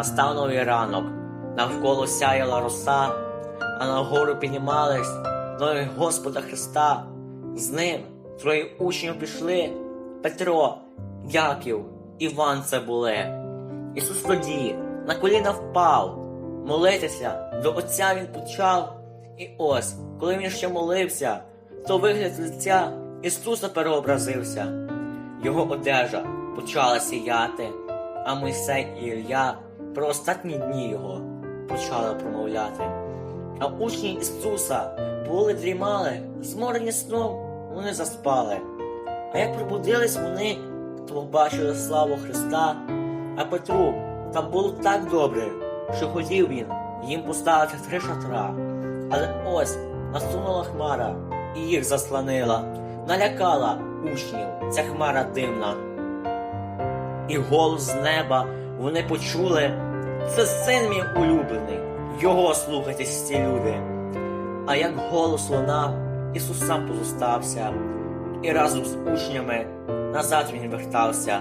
настав новий ранок, навколо сяяла роса, а нагору піднімались ноги Господа Христа. З ним троє учнів пішли Петро, Яків, Іван це були. Ісус тоді на коліна впав, молитися до Отця він почав. І ось, коли він ще молився, то вигляд лиця Ісуса переобразився. Його одежа почала сіяти, а Мойсей і Ілля про останні дні його почали промовляти. А учні Ісуса були дрімали, зморені сном вони заспали. А як пробудились вони, то побачили славу Христа, а Петру там було так добре, що хотів він їм поставити три шатра. Але ось насунула хмара і їх заслонила, налякала учнів ця хмара дивна. І голос з неба вони почули, це син мій улюблений, його слухайтесь всі люди. А як голос лунав, Ісус сам позостався, і разом з учнями назад він вертався.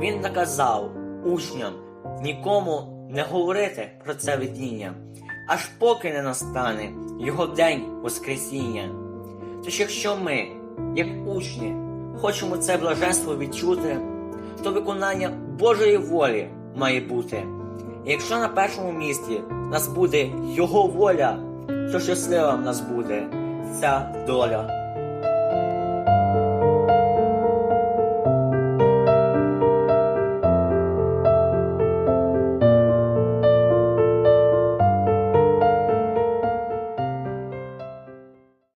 Він наказав учням нікому не говорити про це видіння, аж поки не настане його день Воскресіння. Тож якщо ми, як учні, хочемо це блаженство відчути, то виконання Божої волі має бути. Якщо на першому місці нас буде Його воля, то щаслива нас буде ця доля.